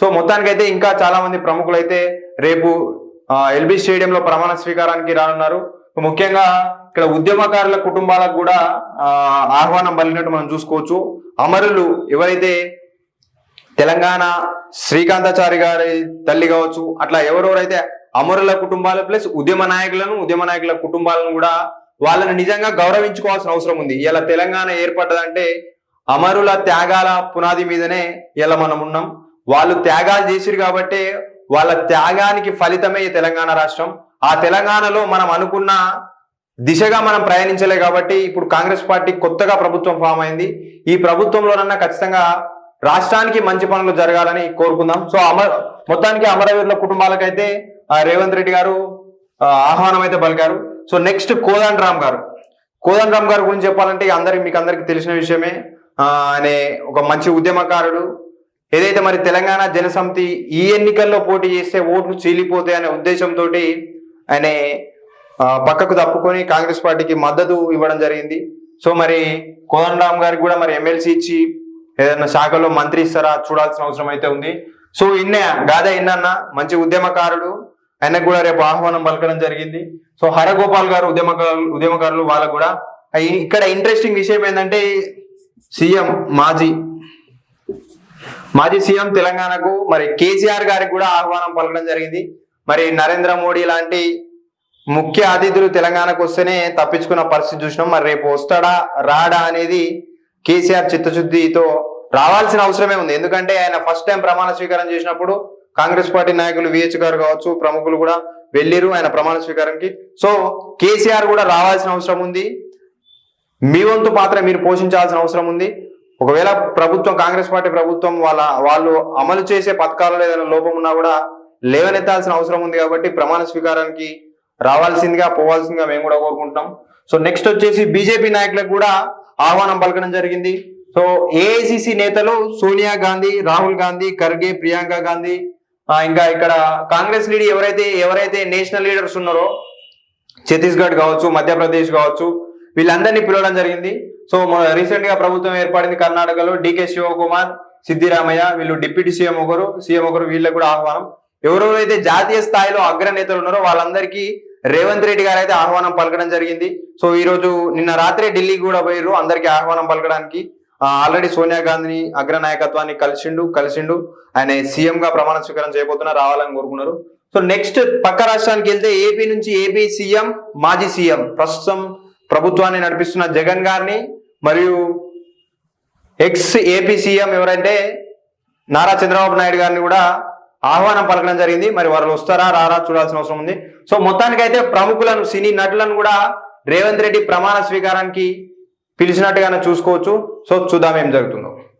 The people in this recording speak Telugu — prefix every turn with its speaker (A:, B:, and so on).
A: సో మొత్తానికైతే ఇంకా చాలా మంది ప్రముఖులు అయితే రేపు ఎల్బీ స్టేడియంలో ప్రమాణ స్వీకారానికి రానున్నారు. ముఖ్యంగా ఇక్కడ ఉద్యమకారుల కుటుంబాలకు కూడా ఆహ్వానం పలినట్టు మనం చూసుకోవచ్చు. అమరులు ఎవరైతే తెలంగాణ శ్రీకాంతాచారి గారి తల్లి కావచ్చు అట్లా ఎవరెవరైతే అమరుల కుటుంబాలు ప్లస్ ఉద్యమ నాయకులను ఉద్యమ నాయకుల కుటుంబాలను కూడా వాళ్ళని నిజంగా గౌరవించుకోవాల్సిన అవసరం ఉంది. ఇలా తెలంగాణ ఏర్పడ్డదంటే అమరుల త్యాగాల పునాది మీదనే ఇలా మనం ఉన్నాం. వాళ్ళు త్యాగాలు చేసిరు కాబట్టి వాళ్ళ త్యాగానికి ఫలితమే ఈ తెలంగాణ రాష్ట్రం. ఆ తెలంగాణలో మనం అనుకున్న దిశగా మనం ప్రయాణించలే కాబట్టి ఇప్పుడు కాంగ్రెస్ పార్టీ కొత్తగా ప్రభుత్వం ఫామ్ అయింది. ఈ ప్రభుత్వంలోనన్నా ఖచ్చితంగా రాష్ట్రానికి మంచి పనులు జరగాలని కోరుకుందాం. సో అమర మొత్తానికి అమరవీరుల కుటుంబాలకైతే రేవంత్ రెడ్డి గారు ఆహ్వానం అయితే పలికారు. సో నెక్స్ట్ కోదండ రామ్ గారు. కోదండ రామ్ గారి గురించి చెప్పాలంటే అందరికి మీకు అందరికి తెలిసిన విషయమే. ఆయన ఒక మంచి ఉద్యమకారుడు ఏదైతే మరి తెలంగాణ జనసమితి ఈ ఎన్నికల్లో పోటీ చేస్తే ఓట్లు చీలిపోతాయి అనే ఉద్దేశంతో ఆయన పక్కకు తప్పుకొని కాంగ్రెస్ పార్టీకి మద్దతు ఇవ్వడం జరిగింది. సో మరి కోదండరామ్ గారికి కూడా మరి ఎమ్మెల్సీ ఇచ్చి ఏదైనా శాఖలో మంత్రి ఇస్తారా చూడాల్సిన అవసరం అయితే ఉంది. సో ఇన్నే గాదా ఇన్న మంచి ఉద్యమకారుడు. ఆయనకు కూడా రేపు ఆహ్వానం పలకడం జరిగింది. సో హరగోపాల్ గారు ఉద్యమకారులు ఉద్యమకారులు వాళ్ళకు కూడా ఇక్కడ ఇంట్రెస్టింగ్ విషయం ఏంటంటే సీఎం మాజీ మాజీ సీఎం తెలంగాణకు మరి కేసీఆర్ గారికి కూడా ఆహ్వానం పలకడం జరిగింది. మరి నరేంద్ర మోడీ లాంటి ముఖ్య అతిథులు తెలంగాణకు వస్తేనే తప్పించుకున్న పరిస్థితి చూసినాం. మరి రేపు వస్తాడా రాడా అనేది కేసీఆర్ చిత్తశుద్ధితో రావాల్సిన అవసరమే ఉంది. ఎందుకంటే ఆయన ఫస్ట్ టైం ప్రమాణ స్వీకారం చేసినప్పుడు కాంగ్రెస్ పార్టీ నాయకులు విహెచ్ గారు కావచ్చు ప్రముఖులు కూడా వెళ్ళిరు ఆయన ప్రమాణ స్వీకారానికి సో కేసీఆర్ కూడా రావాల్సిన అవసరం ఉంది. మీ వంతు పాత్ర మీరు పోషించాల్సిన అవసరం ఉంది. ఒకవేళ ప్రభుత్వం కాంగ్రెస్ పార్టీ ప్రభుత్వం వాళ్ళ వాళ్ళు అమలు చేసే పథకాలలో ఏదైనా లోపం ఉన్నా కూడా లేవనెత్తాల్సిన అవసరం ఉంది కాబట్టి ప్రమాణ స్వీకారానికి రావాల్సిందిగా పోవాల్సిందిగా మేము కూడా కోరుకుంటున్నాం. సో నెక్స్ట్ వచ్చేసి బీజేపీ నాయకులకు కూడా ఆహ్వానం పలకడం జరిగింది. సో ఏఐసిసి నేతలు సోనియా గాంధీ రాహుల్ గాంధీ ఖర్గే ప్రియాంక గాంధీ ఇంకా ఇక్కడ కాంగ్రెస్ లీడర్ ఎవరైతే ఎవరైతే నేషనల్ లీడర్స్ ఉన్నారో ఛత్తీస్గఢ్ కావచ్చు మధ్యప్రదేశ్ కావచ్చు వీళ్ళందరినీ పిలవడం జరిగింది. సో రీసెంట్గా ప్రభుత్వం ఏర్పడింది కర్ణాటకలో డికే శివకుమార్ సిద్దిరామయ్య వీళ్ళు డిప్యూటీ సీఎం ఒకరు సీఎం ఒకరు వీళ్ళకి కూడా ఆహ్వానం. ఎవరెవరైతే జాతీయ స్థాయిలో అగ్రనేతలు ఉన్నారో వాళ్ళందరికీ రేవంత్ రెడ్డి గారు అయితే ఆహ్వానం పలకడం జరిగింది. సో ఈ రోజు నిన్న రాత్రే ఢిల్లీకి కూడా పోయారు అందరికీ ఆహ్వానం పలకడానికి. ఆల్రెడీ సోనియా గాంధీని అగ్ర నాయకత్వాన్ని కలిసిండు కలిసిండు. ఆయన సీఎం గా ప్రమాణ స్వీకారం చేయబోతున్నా రావాలని కోరుకున్నారు. సో నెక్స్ట్ పక్క రాష్ట్రానికి వెళ్తే ఏపీ నుంచి ఏపీ సీఎం మాజీ సీఎం. ప్రస్తుతం ప్రభుత్వాన్ని నడిపిస్తున్న జగన్ గారిని మరియు ఎక్స్ ఏపీ సీఎం ఎవరంటే నారా చంద్రబాబు నాయుడు గారిని కూడా ఆహ్వానం పలకడం జరిగింది. మరి వాళ్ళు వస్తారా రారా చూడాల్సిన అవసరం ఉంది. సో మొత్తానికైతే ప్రముఖులను సినీ నటులను కూడా రేవంత్ రెడ్డి ప్రమాణ స్వీకారానికి పిలిచినట్టుగానే చూసుకోవచ్చు. సో చూద్దాం ఏం జరుగుతుంది.